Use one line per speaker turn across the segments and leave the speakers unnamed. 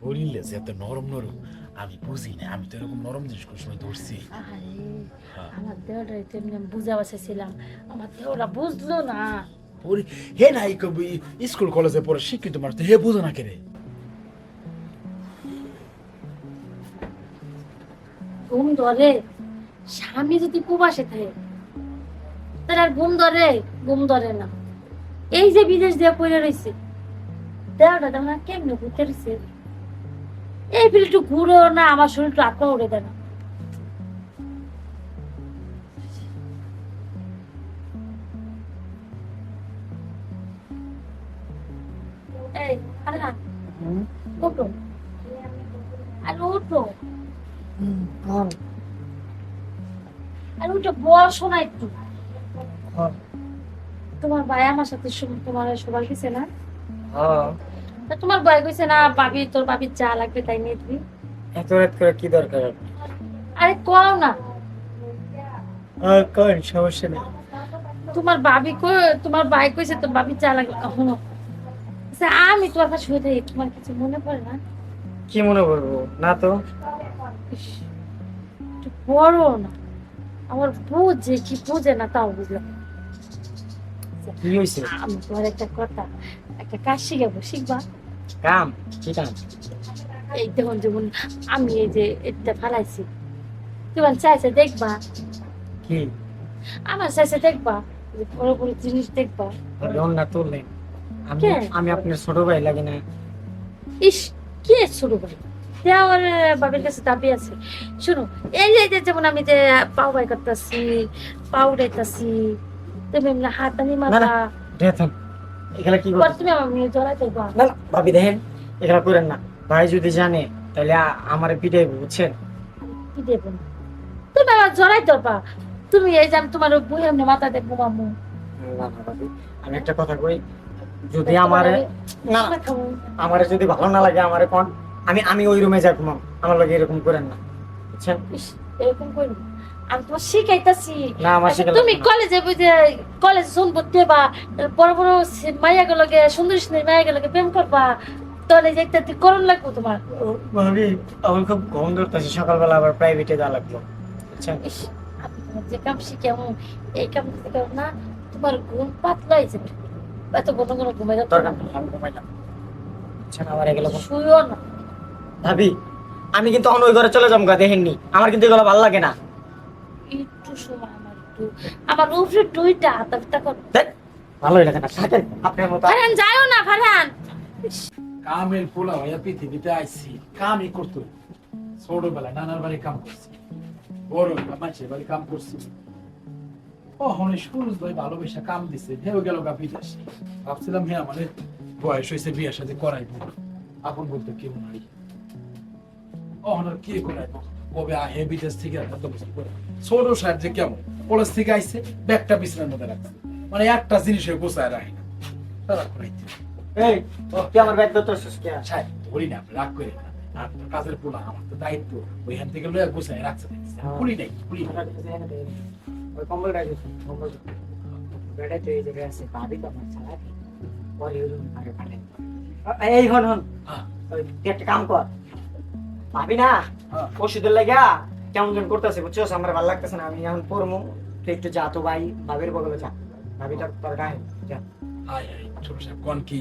শরীরে যে এত নরম নরম আমি বুঝি না আমি তো এরকম নরম জিনিস কোনো সময় ধরছি। হ্যাঁ।
আমার দেহটা তেমনি আমি বুঝা বসেছিলাম আমার দেহটা বুঝলো না।
ওরে হে না এই কবি স্কুল কলেজে পড়ে শিক্ষিত মানুষ হে বুঝো না কেরে।
ঘুম ধরে স্বামী যদি প্রবাসে থাকে তাহলে আর ঘুম ধরে ঘুম ধরে না। এই যে বিদেশ দিয়ে পড়ে রয়েছে দেহটা তেমন কেমনে ঘুরতে রয়েছে এই ফিরে একটু ঘুরেও না আমার শরীর একটু আত্মা উড়ে দেয় না। এই আরে ওঠো। আরে বসো না একটু। তোমার ভাই আমার সাথে তোমার সবাই গেছে না তা তোমার ভাই কইছে না ভাবি তোর ভাবির চা লাগবে তাই নিয়ে দিবি
এত রাত করে কি দরকার
আরে? কও না।
আর করেন সমস্যা নেই।
তোমার ভাবি কই তোমার ভাই কইছে তোর ভাবির চা লাগবে শুনো আচ্ছা, আমি তোমার কাছে শুয়ে থাকি তোমার কিছু মনে পড়ে না?
কি মনে করব না তো।
বড় না। আমার বুঝে কি বুঝে না তাও বুঝলাম।
কি
আমি তোমার একটা কথা একটা কাজ শিখাবো শিখবা
কাম কি কাম
এই দেখুন যেমন আমি এই যে এটা ফালাইছি তোমার চাইছে দেখবা
কি
আমার চাইছে দেখবা বড় বড় জিনিস দেখবা
লোন না তুললেন আমি আমি আপনার ছোট ভাই লাগে না
ইস কে শুরু ভাই দেওয়ার বাবার কাছে দাবি আছে শুনো এই যে- এই যে যেমন আমি যে পাও বাই করতেছি পাও উড়াইতেছি তুমি এমনি মাথা
দেখেন এখানে কি করতে
তুমি আমার মেয়ে জড়াই
না না ভাবি দেখেন এখানে করেন না। ভাই যদি জানে তাহলে আমারে পিটাই বুঝছেন?
কি দেবো তুমি আমার জড়াই ধরবা তুমি এই যে আমি তোমার বই এমনি মাথা দেখব মামু
না না ভাবি আমি একটা কথা কই যদি আমারে না আমারে যদি ভালো না লাগে আমারে কোন আমি আমি ওই রুমে যাই ঘুমাম আমার লগে এরকম করেন না বুঝছেন?
এরকম করি আমি তোমার শিখাইতাছি। আচ্ছা,
শিখে
তুমি কলেজে বুঝে কলেজ শুনব দেবা বড় বড় মাইয়া গুলোকে সুন্দর সুন্দর মাইয়া গুলোকে প্রেম করবা তাহলে যে একটা তুই করণ লাগবো তোমার।
ভাবি আমার খুব ঘুম ধরতেছে সকালবেলা আবার প্রাইভেটে যাওয়া লাগল
তোমার যে কাম শিখাবো এই কাম না তোমার ঘুম পাতলা হয়ে যাবে। এত কোনো কোনো ঘুমে যাবে
দরকার নেই, আমি ঘুমাইলাম বুঝছেন আমার এগুলো
শুইও না।
ভাবি আমি কিন্তু অন্য ওই ঘরে চলে যাব গা দেখেননি? আমার কিন্তু এগুলো ভালো লাগে না।
একটু সময় আমার একটু। আমার উপরে দুইটা হাতা পিতা কর
ধ্যাৎ, ভালোই লাগে না থাকেন আপনার মতো
ফারহান যাও না ফারহান।
কামের পোলা হইয়া পৃথিবীতে আইছি কামই করতো ছোটবেলায় নানার বাড়ি কাম করছি বড় বাড়ি কাম করছি। কখনো সুরজ ভাই ভালোবেসে কাম দিছে হেও গেল গা বিদেশে। ভাবছিলাম হ্যাঁ মানে বয়স হয়েছে বিয়ের সাথে করাইবো। আপন বলতে কেউ নাই। কখন আর কে করাইবো? কবে আহে বিদেশ থেকে এত বছর ছোট সাহেব যে কেমন? কলেজ থেকে আইছে ব্যাগটা বিছানার মধ্যে রাখছে। মানে একটা জিনিসের গোছায় রাখে না। তারা করাইতে
এই ও কি আমার ব্যাগ ধরতেছিস কে?
ধরি না রাগ করে না। কাজের পোলা আমার তো দায়িত্ব। ওইখান থেকে লয়ে রাখছে। খুলি নাই খুলি
ওই কম্বল রাখি কম্বল বেড়ে এই জায়গায় আছে ভাবি তো আমার ছাড়া পরে ওই room আগে পাঠাই এই হন হন।
হ্যাঁ,
একটা কাম কর। ভাবি না। ওষুধের লাগা কেমন কেমন করতেছে বুঝছ? আমার ভালো লাগতেছে না আমি এখন পড়মু। তুই একটু যা তো ভাই ভাবির বগলে যা। ভাবিটা তোর গায়ে যা।
ছোট সাহেব, কোন কি?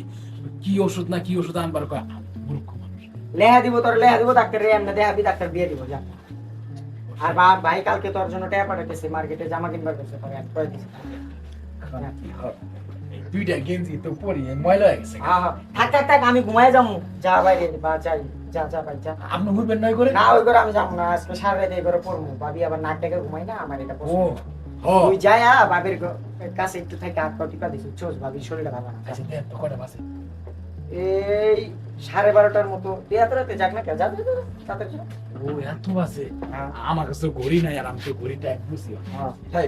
কি ওষুধ না কি ওষুধ আনবার কয়? মূর্খ মানুষ।
লেহা দিব তোর লেহা দিব ডাক্তার রে এমনি ডাক্তার দিয়ে দিব যা। আর বা ভাই কালকে তোর জন্য টাকা পাঠাইতেছে মার্কেটে জামা কিনবার পরে এক
এই দুইটা গেঞ্জি তো পরি ময়লা হয়ে গেছে।
হ্যাঁ হ্যাঁ। থাক থাক থাক আমি ঘুমায় যাব। যা বাইরে বা যাই যা যা ভাই যা।
আপনি ঘুরবেন নয় করে
না ওই করে আমি যাব না। আজকে সারা রাত এই করে পড়ব। ভাবি আবার নাক ডেকে ঘুমাই না আমার এটা
ও
তুই যাই আ বাবির কাছে একটু থেকে হাত পা টিপা দিছি। চোস ভাবি শরীরটা ভালো না।
আচ্ছা দেখ তো কটা বাসে
এই সাড়ে বারোটার মতো। তুই রাতে যাক না কে যা তাড়াতাড়ি
ও এত
হ্যাঁ,
আমার কাছে ঘড়ি নাই আর আমি তো ঘড়ি টাইম বুঝি
হ্যাঁ,
তাই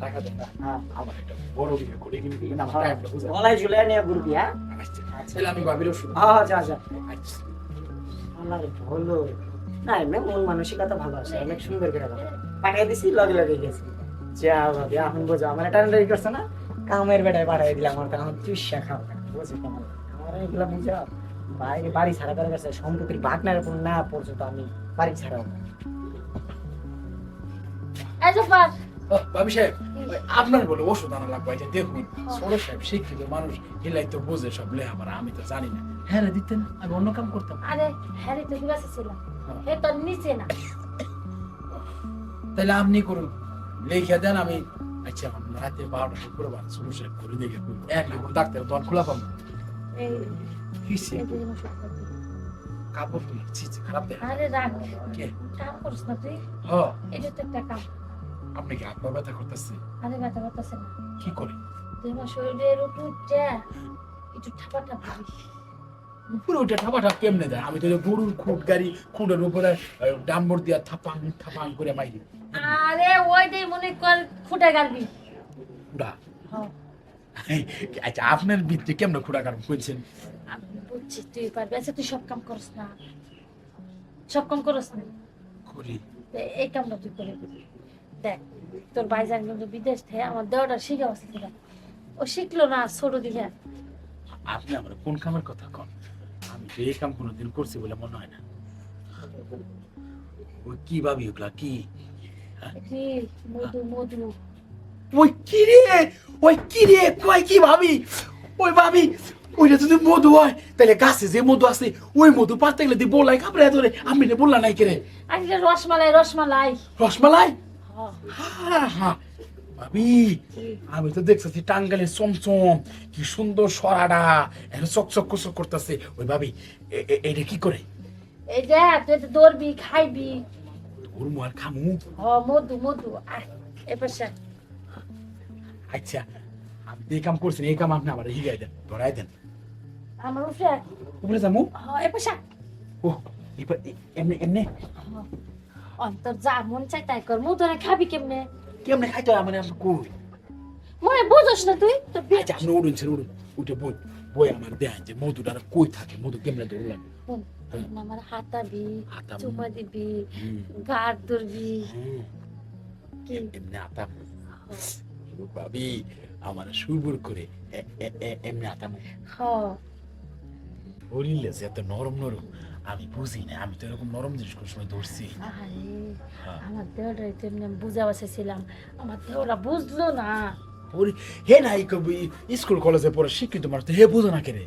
টাকা দেন না
হ্যাঁ।
আমার একটা বড় দিকে ঘড়ি কিনে দিলে আমার টাইমটা বুঝে
গলায় ঝুলে নিয়ে ঘুরবি হ্যাঁ?
আচ্ছা আমি
হ্যাঁ যা যা।
আচ্ছা।
আমার না এমনি মন মানসিকতা ভালো আছে অনেক সুন্দর করে পাঠিয়ে দিছি লগে লগে গেছি। যা ভাবি এখন বোঝা আমার করছে না? কামের বেটায় পাঠিয়ে দিলাম আমার চুষা খাও বুঝি কেমন আমার এগুলা বুঝা বাইরে বাড়ি ছাড়া করে গেছে সম্পত্তির না কোনো না পর্যন্ত আমি বাড়ি ছাড়াও
এই জব্বার
ও, ভাবি সাহেব আপনার বলে ওষুধ আনা লাগবে এই দেখুন ছোট সাহেব শিক্ষিত মানুষ হিলাই তো বোঝে সব আমি তো জানি না। হ্যাঁ রে দিতেন আমি অন্য কাম করতাম।
আরে হ্যারি তো দিবাসে ছিলাম হে তোর নিচে না।
তাহলে আপনি করুন লিখে দেন আমি আচ্ছা আমি রাতে বারোটা শুক্রবার ছোট সাহেব করে দেখে এক লিখুন ডাক্তার খোলা পাবো?
এই
কিসে
এই দুজন ওষুধ খাবি।
কাপড় তুলে। ছি ছি, খারাপ দেখ
আরে রাখ
কে?
কাম করিস না তুই।
হ।
এটা তো একটা কাম
আপনি কি আপনার ব্যথা করতেছে?
আরে ব্যথা করতেছে না।
কি করে?
তুই শরীরের একটু একটু ঠাপা ঠাপা
পুরো ওটা ঠাপা ঠাপ কেমনে দেয় আমি তো গরুর খুঁট গাড়ি খুঁটের উপরে ডাম্বর দিয়া থাপাং থাপাং করে মাইরি।
আরে ওইটাই মনে কর ফুটে
খুঁড়া
হ্যাঁ।
আচ্ছা আপনার ভিত্তি কেমন খুঁড়া কারণ কইছেন?
আমি বুঝছি তুই পারবি। আচ্ছা তুই সব কাম করস না। সব কাম করস না?
করি।
এই কামটা তুই করে দেখ তোর ভাইজান কিন্তু বিদেশ থেকে আমার দেওয়াটা শিখে আসতে ও শিখলো না ছোট দিকে।
আপনি আমার কোন কামের কথা কন? আমি তো এই কাম কোনোদিন করছি বলে মনে হয় না। ওই কি ভাবি ওগুলা? কি?
মধু মধু।
ওই কি রে? ওই কি রে? কয় কি ভাবি? ওই ভাবি ওইটা যদি মধু হয় তাহলে গাছে যে মধু আছে ওই মধু পাতে গেলে দি বলাই কাপড়ে ধরে আমি রে বললা নাই কেরে
রসমালাই রসমালাই।
রসমালাই? ভাবি আমি তো দেখতেছি টাঙ্গালে চমচম কি সুন্দর সরাডা এখন চকচক চক করতেছে। ওই ভাবি এটা কি করে?
এই যে তুই তো দৌড়বি খাইবি।
তোর মার খামু
হ মধু মধু সে
আচ্ছা আমি তো এই কাম করছি না, এই কাম আপনি আমার হিগাই দেন ধরাই দেন।
আমার উপরে।
উপরে যাব
হ সে
ও এবার এমনি এমনি।
অন্তর যা মন চাই তাই কর। মধু না খাবি কেমনে?
কেমনে খাইতে হয় মানে আপনি কই?
মনে বুঝোস না তুই? তো
আচ্ছা আপনি উঠুন স্যার উঠুন উঠে বই বই আমার দেন যে মধুটা কই থাকে? মধু কেমনে ধরলাম?
আমার হাতাবি চুমা দিবি গাড় ধরবি
এমনি আতাম ভাবি আমার সুরবুর করে এমনি আতাম বলিলে যে এত নরম নরম আমি বুঝি না আমি তো এরকম নরম জিনিস কোনো সময় ধরছি। হ্যাঁ।
আমার দেহটা তো এমনি বুঝা বসেছিলাম আমার দেহটা বুঝলো না।
হে নাই কবি স্কুল কলেজে পড়ে শিক্ষিত মানুষ তো হে বুঝো না কেরে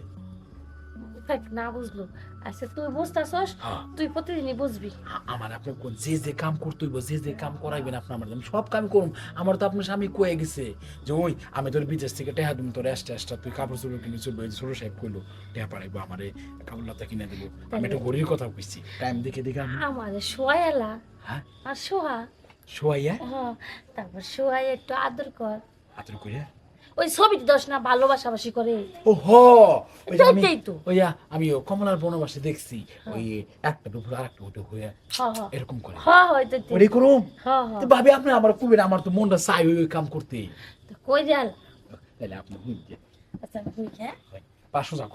দেখ, না বুঝলো। আচ্ছা তুই বুঝতেছস
হ্যাঁ।
তুই প্রতিদিনই বুঝবি।
আমার আপনার কোন যে যে কাম করতেইব যে যে কাম করাইবেন আপনি আমার আমি সব কাম করুম। আমার তো আপনার স্বামী কয়ে গেছে যে ওই আমি তোর বিদেশ থেকে টেহা দিম তোর এসটা এসটা তুই কাপড় চোপড় কিনে চলবে ছোট সাহেব কইলো টেহা পারাইবো আমারে কাপড় লতা কিনে দেবো। আমি একটা গরির কথা কইছি টাইম দেখে দেখে আমি
আমার শোয়ালা
হ্যাঁ?
আর সোহা
শোয়াইয়া?
হ্যাঁ তারপর সোহাই একটু আদর কর।
হাতের কইয়া?
ওই ছবি দশ না ভালোবাসাবাসি করে।
ও হ ওই যে আমি
এটাই তো।
ওইয়া আমি ও কমলার বনবাসে দেখছি ওই একটা আরেকটা উঠে হয়ে
হ হ
এরকম করে।
হ হয়তো
ওরে করুম
হ হ
তো ভাবি আপনি আমার কুবের আমার তো মনটা চাই ওই কাম করতে।
কই দেয়াল
তাহলে আপনি বুঝতে
আচ্ছা হ্যাঁ?
পাঁচশো যা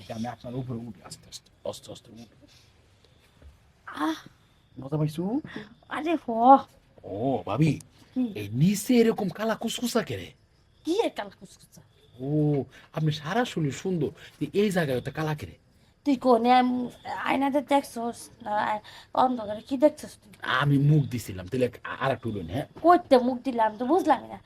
এটা আমি আপনার উপরে উঠি আস্তে আস্তে আস্তে আস্তে উঠি।
আহ!
মজা পাইছু?
আরে হ।
ও ভাবি এই নিচে এরকম কালা কুসকুসা কেরে?
কি কালা কুচকুচা
ও আপনি সারা শুনি সুন্দর। তুই এই জায়গায় তো কালা কেরে?
তুই কোনে আয়নাতে দেখছস অন্ধকারে কি দেখছস তুই?
আমি মুখ দিছিলাম তাহলে আর একটু হ্যাঁ?
কইতে মুখ দিলাম তো বুঝলাম না।